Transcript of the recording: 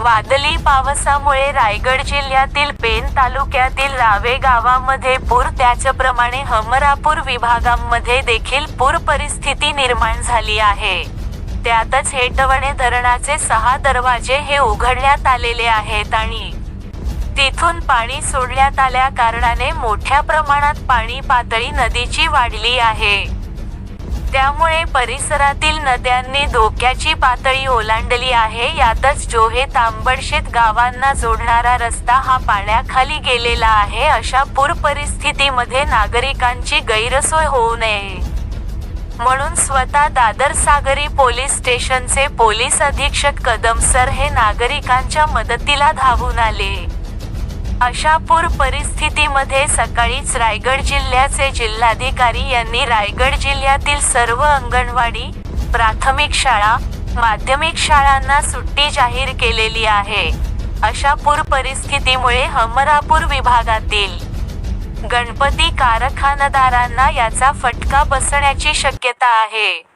वादळी पावसामुळे रायगड जिल्ह्यातील पेन तालुक्यातील रावे गावामध्ये पूर त्याचप्रमाणे हमरापूर विभागांमध्ये देखील पूर परिस्थिती निर्माण झाली आहे. त्यातच हेटवणे धरणाचे सहा दरवाजे हे उघडण्यात आलेले आहेत आणि तिथून पाणी सोडण्यात आल्या कारणाने मोठ्या प्रमाणात पाणी पातळी नदीची वाढली आहे. त्यामुळे परिसरातील नद्यांनी धोक्याची पातळी ओलांडली आहे. यातच जोहे तांबडशेत गावांना जोडणारा रस्ता हा पाण्याखाली गेलेला आहे. अशा पूर परिस्थितीमध्ये नागरिकांची गैरसोय होऊ नये. म्हणून स्वतः दादर सागरी पोलीस स्टेशनचे पोलीस अधीक्षक कदम सर हे नागरिकांच्या मदतीला धावून आले. अशा पूर परिस्थितीमध्ये सकाळीच रायगड जिल्ह्याचे जिल्हाधिकारी यांनी रायगड जिल्ह्यातील सर्व अंगणवाडी प्राथमिक शाळा माध्यमिक शाळांना सुट्टी जाहीर केलेली आहे. अशा पूर परिस्थितीमुळे हमरापूर विभागातील गणपती कारखानदारांना याचा फटका बसण्याची शक्यता आहे.